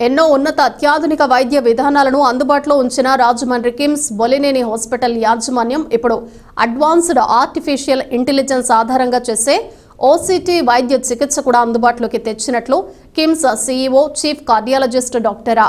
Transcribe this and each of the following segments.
ఎన్నో ఉన్నత అత్యాధునిక వైద్య విధానాలను అందుబాటులో ఉంచిన రాజమండ్రి కిమ్స్ బొలినేని హాస్పిటల్ యాజమాన్యం ఇప్పుడు అడ్వాన్స్డ్ ఆర్టిఫిషియల్ ఇంటెలిజెన్స్ ఆధారంగా చేసే ఓసీటీ వైద్య చికిత్స కూడా అందుబాటులోకి తెచ్చినట్లు KIMS CEO chief cardiologist doctor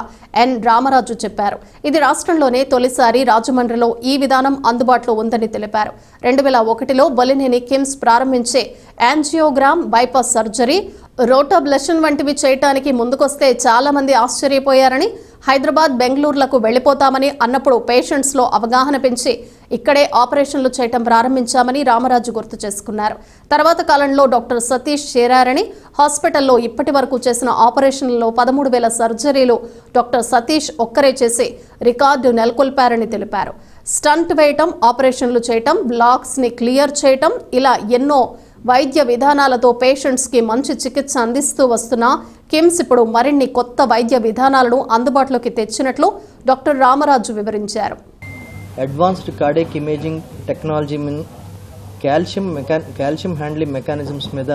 N Ramaraju చెప్పారు. ఇది రాష్ట్రంలోనే తొలిసారి రాజమండ్రిలో ఈ విధానం అందుబాటులో ఉందని తెలిపారు. రెండు వేల ఒకటిలో బొలినేని కిమ్స్ ప్రారంభించే యాంజియోగ్రామ్ బైపాస్ సర్జరీ రోటోబ్లెషన్ వంటివి చేయటానికి ముందుకొస్తే చాలా మంది ఆశ్చర్యపోయారని హైదరాబాద్ బెంగళూరులకు వెళ్ళిపోతామని అన్నప్పుడు పేషెంట్స్లో అవగాహన పెంచి ఇక్కడే ఆపరేషన్లు చేయటం ప్రారంభించామని రామరాజు గుర్తు చేసుకున్నారు. తర్వాత కాలంలో డాక్టర్ సతీష్ చేరారని హాస్పిటల్లో ఇప్పటి వరకు చేసిన ఆపరేషన్లలో పదమూడు వేల సర్జరీలు డాక్టర్ సతీష్ ఒక్కరే చేసి రికార్డు నెలకొల్పారని తెలిపారు. స్టంట్ వేయటం ఆపరేషన్లు చేయటం బ్లాక్స్ని క్లియర్ చేయటం ఇలా ఎన్నో వైద్య విధానాలతో పేషెంట్స్కి మంచి చికిత్స అందిస్తూ వస్తున్న కిమ్స్ ఇప్పుడు మరిన్ని కొత్త వైద్య విధానాలను అందుబాటులోకి తెచ్చినట్లు డాక్టర్ రామరాజు వివరించారు. Advanced cardiac imaging technology mean calcium mecha calcium handling mechanisms మీద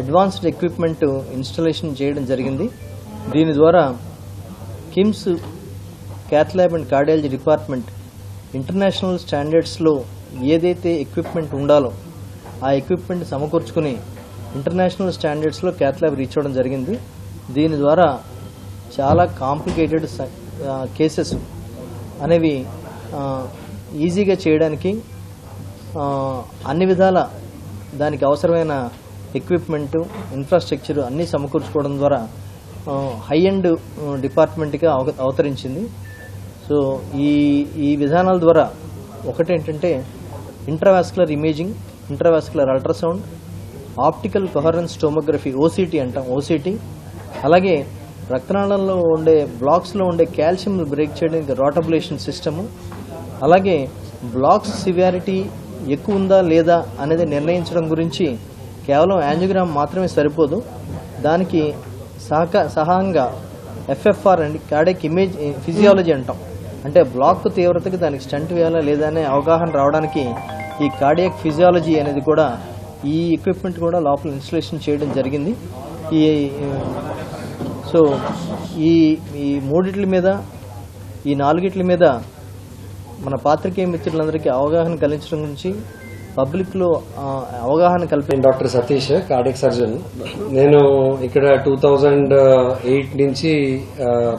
అడ్వాన్స్డ్ ఎక్విప్మెంట్ ఇన్స్టలేషన్ చేయడం జరిగింది. దీని ద్వారా KIMS cath lab and cardiology department international స్టాండర్డ్స్లో ఏదైతే ఎక్విప్మెంట్ ఉండాలో ఆ ఎక్విప్మెంట్ సమకూర్చుకుని ఇంటర్నేషనల్ స్టాండర్డ్స్లో క్యాథ్ ల్యాబ్ రీచ్ అవ్వడం జరిగింది. దీని ద్వారా చాలా కాంప్లికేటెడ్ కేసెస్ అనేవి ఈజీగా చేయడానికి అన్ని విధాల దానికి అవసరమైన ఎక్విప్మెంట్ ఇన్ఫ్రాస్ట్రక్చర్ అన్నీ సమకూర్చుకోవడం ద్వారా హై అండ్ డిపార్ట్మెంట్గా అవ అవతరించింది. సో ఈ ఈ విధానాల ద్వారా ఒకటేంటంటే intravascular imaging intravascular ultrasound optical coherence tomography OCT అంటాం ఓసీటీ అలాగే రక్తనాళంలో ఉండే బ్లాక్స్లో ఉండే కాల్షియం బ్రేక్ చేయడానికి రోటబులేషన్ సిస్టము. అలాగే బ్లాక్స్ సివియారిటీ ఎక్కువ ఉందా లేదా అనేది నిర్ణయించడం గురించి కేవలం యాంజియోగ్రామ్ మాత్రమే సరిపోదు. దానికి సహక సహాయంగా ఎఫ్ఎఫ్ఆర్ అండి కార్డియక్ ఇమేజ్ ఫిజియాలజీ అంటాం. అంటే బ్లాక్ తీవ్రతకి దానికి స్టంట్ వేయాలా లేదా అనే అవగాహన రావడానికి ఈ కార్డియక్ ఫిజియాలజీ అనేది కూడా ఈ ఎక్విప్మెంట్ కూడా లోపల ఇన్స్టలేషన్ చేయడం జరిగింది. ఈ సో ఈ ఈ మూడిట్ల మీద ఈ నాలుగిట్ల మీద మన పాత్రికేయ మిత్రులందరికీ అవగాహన కలిగించడం గురించి పబ్లిక్లో అవగాహన కల్పి డాక్టర్ సతీష్ కార్డియక్ సర్జన్ నేను ఇక్కడ టూ థౌజండ్ ఎయిట్ నుంచి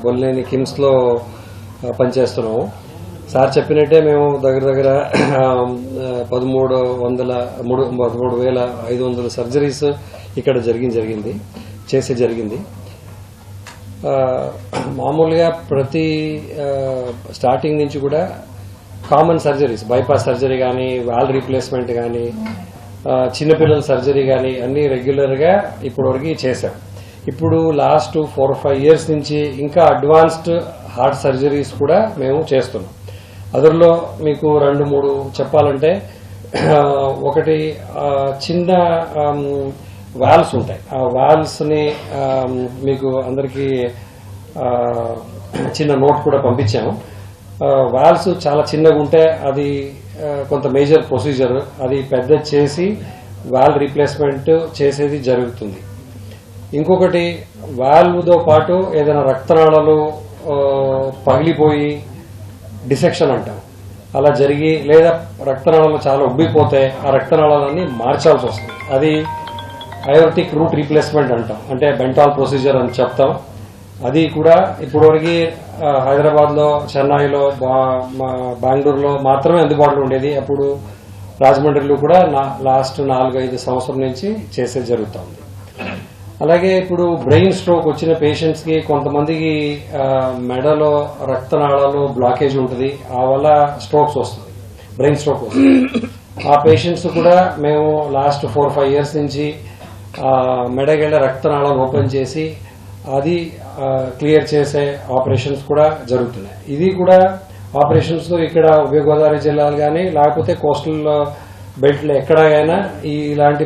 బొల్లేని కిమ్స్లో పనిచేస్తున్నాము. సార్ చెప్పినట్టే మేము దగ్గర దగ్గర పదమూడు వందల మూడు పదమూడు వేల ఐదు వందల సర్జరీస్ ఇక్కడ జరిగింది జరిగింది చేసే జరిగింది. మామూలుగా ప్రతి స్టార్టింగ్ నుంచి కూడా కామన్ సర్జరీస్ బైపాస్ సర్జరీ కానీ వాల్ రీప్లేస్మెంట్ కానీ చిన్నపిల్లల సర్జరీ కానీ అన్ని రెగ్యులర్గా ఇప్పటివరకు చేశాం. ఇప్పుడు లాస్ట్ ఫోర్ ఫైవ్ ఇయర్స్ నుంచి ఇంకా అడ్వాన్స్డ్ హార్ట్ సర్జరీస్ కూడా మేము చేస్తున్నాం. అదర్లో మీకు రెండు మూడు చెప్పాలంటే ఒకటి చిన్న వాల్స్ ఉంటాయి. ఆ వాల్స్ని మీకు అందరికీ చిన్న నోట్ కూడా పంపించాము. వాల్స్ చాలా చిన్నగా ఉంటే అది కొంత మేజర్ ప్రొసీజర్. అది పెద్ద చేసి వాల్ రీప్లేస్మెంట్ చేసేది జరుగుతుంది. ఇంకొకటి వాల్వ్తో పాటు ఏదైనా రక్తనాళాలు పగిలిపోయి డిసెక్షన్ అంటాం. అలా జరిగి లేదా రక్తనాళాలు చాలా ఉబ్బిపోతే ఆ రక్తనాళాలన్నీ మార్చాల్సి వస్తుంది. అది అయోటిక్ రూట్ రీప్లేస్మెంట్ అంటాం. అంటే బెంటాల్ ప్రొసీజర్ అని చెప్తాం. అది కూడా ఇప్పటివరకు హైదరాబాద్లో చెన్నైలో బా- మా- బెంగళూరులో మాత్రమే అందుబాటులో ఉండేది. అప్పుడు రాజమండ్రిలో కూడా నా- లాస్ట్ నాలుగైదు సంవత్సరం నుంచి చేసే జరుగుతుంది అలాగే ఇప్పుడు బ్రెయిన్ స్ట్రోక్ వచ్చిన పేషెంట్స్కి కొంతమందికి మెడలో రక్తనాళాలు బ్లాకేజ్ ఉంటుంది. ఆ వల్ల స్ట్రోక్స్ వస్తుంది. బ్రెయిన్ స్ట్రోక్ వస్తుంది. ఆ పేషెంట్స్ కూడా మేము లాస్ట్ ఫోర్ ఫైవ్ ఇయర్స్ నుంచి మెడగెళ్ళ రక్తనాళాలు ఓపెన్ చేసి అది క్లియర్ చేసే ఆపరేషన్స్ కూడా జరుగుతున్నాయి. ఇది కూడా ఆపరేషన్స్ ఇక్కడ ఉభయ గోదావరి జిల్లాలు కానీ లేకపోతే కోస్టల్ బెల్ట్లు ఎక్కడైనా ఇలాంటి